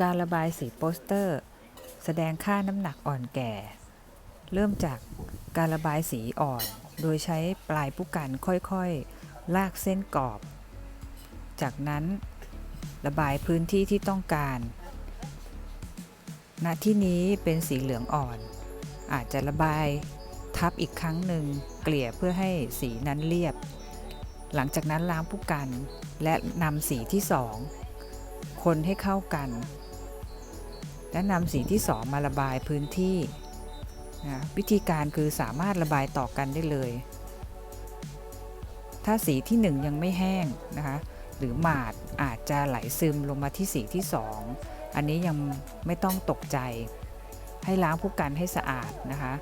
การระบายสีโปสเตอร์ แสดงค่าน้ำหนักอ่อนแก่ เริ่มจากการระบายสีอ่อน โดยใช้ปลายผู้กันค่อยๆ ลากเส้นกรอบ จากนั้นระบายพื้นที่ที่ต้องการ ณ ที่นี้เป็นสีเหลืองอ่อน อาจจะระบายทับอีกครั้งหนึ่งเกลี่ยเพื่อให้สีนั้นเรียบ หลังจากนั้นล้างผู้กันและนำสีที่สองคนให้เข้ากัน และนำสีที่สองมาระบายพื้นที่นะวิธีการคือสามารถระบายต่อกันได้เลย ถ้าสีที่หนึ่งยังไม่แห้งนะคะหรือหมาดอาจจะไหลซึมลงมาที่สีที่สองอันนี้ยังไม่ต้องตกใจ ให้ล้างผู้กันให้สะอาดนะคะ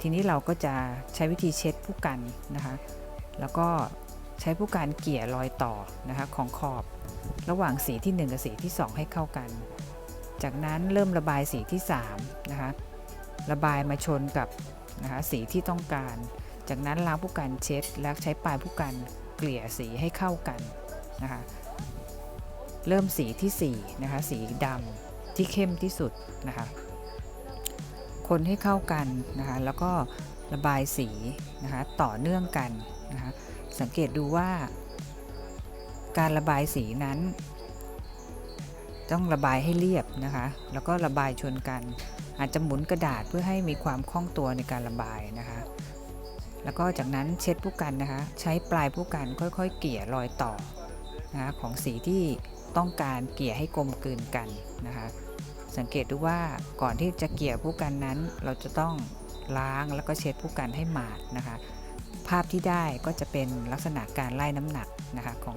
ทีนี้เราก็จะใช้วิธีเช็ดผู้กันนะคะ แล้วก็ ใช้ผู้กันเกลี่ยรอยต่อนะคะของขอบ ระหว่างสีที่ 1 กับสีที่ 2 ให้เข้ากัน จากนั้นเริ่มระบายสีที่3นะคะระบายมาชนกับนะคะสีที่ต้องการ จากนั้นล้างผู้กันเช็ด แล้วใช้ปลายผู้กันเกลี่ยสีให้เข้ากันนะคะเริ่มสีที่4นะคะสีดำที่เข้มที่สุดนะคะคนให้เข้ากันนะคะแล้วก็ ระบายสีนะคะต่อเนื่องกันนะคะสังเกตดูว่า การระบายสีนั้น ต้องระบายให้เรียบนะคะแล้วก็ระบายชนกัน อาจจะหมุนกระดาษเพื่อให้มีความคล่องตัวในการระบายนะคะแล้วก็จากนั้นเช็ดผู้กันนะคะ ใช้ปลายผู้กันค่อยๆ เกี่ยรอยต่อนะคะของสีที่ต้องการเกี่ยให้กลมกลืนกันนะคะสังเกตดูว่าก่อนที่จะเกี่ยผู้กันนั้น เราจะต้อง ล้างแล้วก็เช็ดผู้กันให้หมาดนะคะ ภาพที่ได้ก็จะเป็นลักษณะการไล่น้ำหนักนะคะของ